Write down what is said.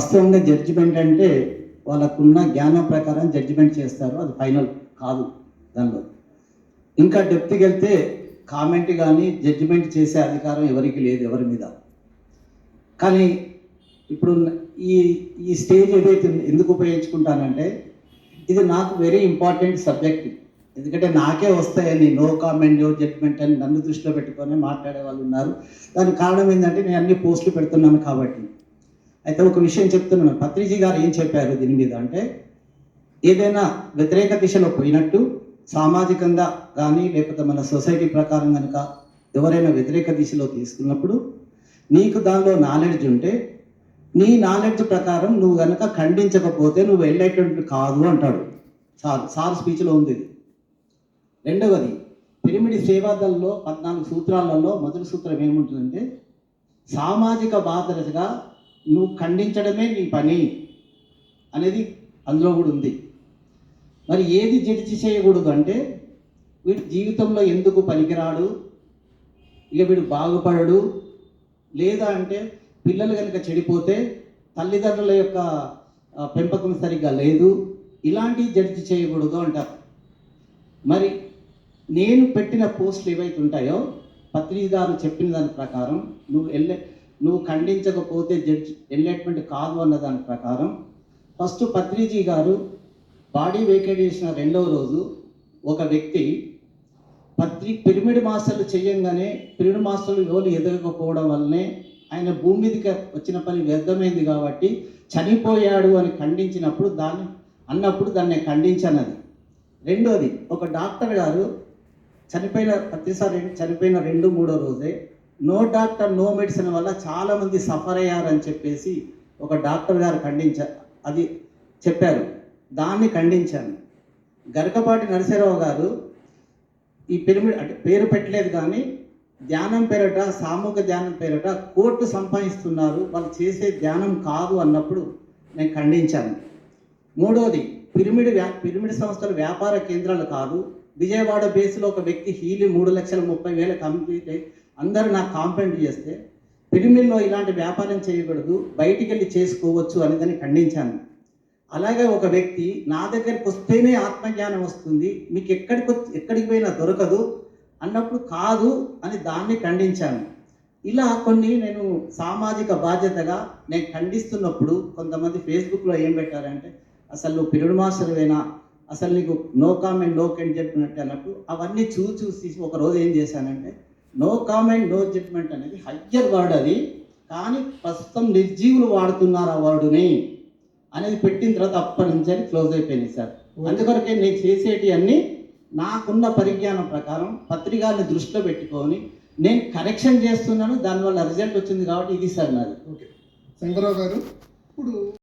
వాస్తవంగా జడ్జిమెంట్ అంటే వాళ్ళకున్న జ్ఞానం ప్రకారం జడ్జిమెంట్ చేస్తారు. అది ఫైనల్ కాదు దానిలో. ఇంకా డెప్త్కి వెళ్తే కామెంట్ కానీ జడ్జిమెంట్ చేసే అధికారం ఎవరికి లేదు ఎవరి మీద. కానీ ఇప్పుడు ఈ ఈ స్టేజ్ ఏదైతే ఎందుకు ఉపయోగించుకుంటానంటే ఇది నాకు వెరీ ఇంపార్టెంట్ సబ్జెక్ట్ ఎందుకంటే నాకే వస్తాయని నో కామెంట్ నో జడ్జ్మెంట్ అని నన్ను దృష్టిలో పెట్టుకొని మాట్లాడే వాళ్ళు ఉన్నారు. దానికి కారణం ఏంటంటే నేను అన్ని పోస్టులు పెడుతున్నాను కాబట్టి. అయితే ఒక విషయం చెప్తున్నాను. పత్రిజీ గారు ఏం చెప్పారు దీని మీద అంటే ఏదైనా వ్యతిరేక దిశలో పోయినట్టు సామాజికంగా కానీ లేకపోతే మన సొసైటీ ప్రకారం కనుక ఎవరైనా వ్యతిరేక దిశలో తీసుకున్నప్పుడు నీకు దానిలో నాలెడ్జ్ ఉంటే నీ నాలెడ్జ్ ప్రకారం నువ్వు కనుక ఖండించకపోతే నువ్వు వెళ్ళేటువంటి కాదు అంటాడు. సార్ సార్ స్పీచ్లో ఉంది ఇది. రెండవది పిరిమిడి సేవాదల్లో పద్నాలుగు సూత్రాలలో మొదటి సూత్రం ఏముంటుందంటే సామాజిక బాధ్యతగా నువ్వు ఖండించడమే నీ పని అనేది అందులో కూడా ఉంది. మరి ఏది జడ్జి చేయకూడదు అంటే వీడి జీవితంలో ఎందుకు పనికిరాడు? ఇక వీడు బాగుపడడు. లేదా అంటే పిల్లలు కనుక చెడిపోతే తల్లిదండ్రుల యొక్క పెంపకం సరిగ్గా లేదు. ఇలాంటి జడ్జి చేయకూడదు అంటారు. మరి నేను పెట్టిన పోస్టులు ఏవైతే ఉంటాయో పత్రికదారు చెప్పిన దాని ప్రకారం నువ్వు వెళ్ళే నువ్వు ఖండించకపోతే జడ్జి ఎన్లైట్మెంట్ కాదు అన్న దాని ప్రకారం ఫస్ట్ పత్రిజీ గారు బాడీ వేకేట్ చేసిన రెండవ రోజు ఒక వ్యక్తి పత్రి పిరమిడ్ మాస్టర్లు చేయంగానే పిరమిడ్ మాస్టర్లు ఎవరు ఎదగకపోవడం వల్లనే ఆయన భూమి మీదకి వచ్చిన పని వ్యర్థమైంది కాబట్టి చనిపోయాడు అని ఖండించినప్పుడు దాన్ని అన్నప్పుడు దాన్ని ఖండించనది రెండోది ఒక డాక్టర్ గారు చనిపోయిన ప్రతిసారి చనిపోయిన రెండు మూడో రోజే నో డాక్టర్ నో మెడిసిన్ వల్ల చాలామంది సఫర్ అయ్యారని చెప్పేసి ఒక డాక్టర్ గారు ఖండించ అది చెప్పారు. దాన్ని ఖండించాను. గరకపాటి నరసింహరావు గారు ఈ పిరమిడ్ అంటే పేరు పెట్టలేదు కానీ ధ్యానం పేరట సామూహిక ధ్యానం పేరట కోర్టు సంపాదిస్తున్నారు. వాళ్ళు చేసే ధ్యానం కాదు అన్నప్పుడు నేను ఖండించాను. మూడోది పిరమిడ్ వ్యా పిరమిడ్ సంస్థలు వ్యాపార కేంద్రాలు కాదు. విజయవాడ బేస్లో ఒక వ్యక్తి హీలి మూడు లక్షల ముప్పై వేల కంప్లీట్ అందరూ నాకు కాంప్లైంట్ చేస్తే పిడిమిల్లో ఇలాంటి వ్యాపారం చేయకూడదు బయటికి వెళ్ళి చేసుకోవచ్చు అనేదని ఖండించాను. అలాగే ఒక వ్యక్తి నా దగ్గరికి వస్తేనే ఆత్మజ్ఞానం వస్తుంది మీకు ఎక్కడికి ఎక్కడికి పోయినా దొరకదు అన్నప్పుడు కాదు అని దాన్ని ఖండించాను. ఇలా కొన్ని నేను సామాజిక బాధ్యతగా నేను ఖండిస్తున్నప్పుడు కొంతమంది ఫేస్బుక్లో ఏం పెట్టారంటే అసలు నువ్వు పిరుడు మాస్టర్వేనా? అసలు నీకు నో కామెంట్ నో కెంట్ చెప్పినట్టు అన్నట్టు అవన్నీ చూసి చూసి ఒక రోజు ఏం చేశానంటే నో కామెంట్ నో జడ్జ్మెంట్ అనేది హయ్యర్ వర్డ్ అది. కానీ ప్రస్తుతం నిర్జీవులు వాడుతున్నారు ఆ వర్డుని అనేది పెట్టిన తర్వాత అప్పటి నుంచి అని క్లోజ్ అయిపోయింది సార్. అందుకొరకే నేను చేసేటి అన్ని నాకున్న పరిజ్ఞానం ప్రకారం పత్రికల్ని దృష్టిలో పెట్టుకొని నేను కరెక్షన్ చేస్తున్నాను దానివల్ల రిజల్ట్ వచ్చింది కాబట్టి ఇది సార్ నాది. ఓకే శంకరరావు గారు ఇప్పుడు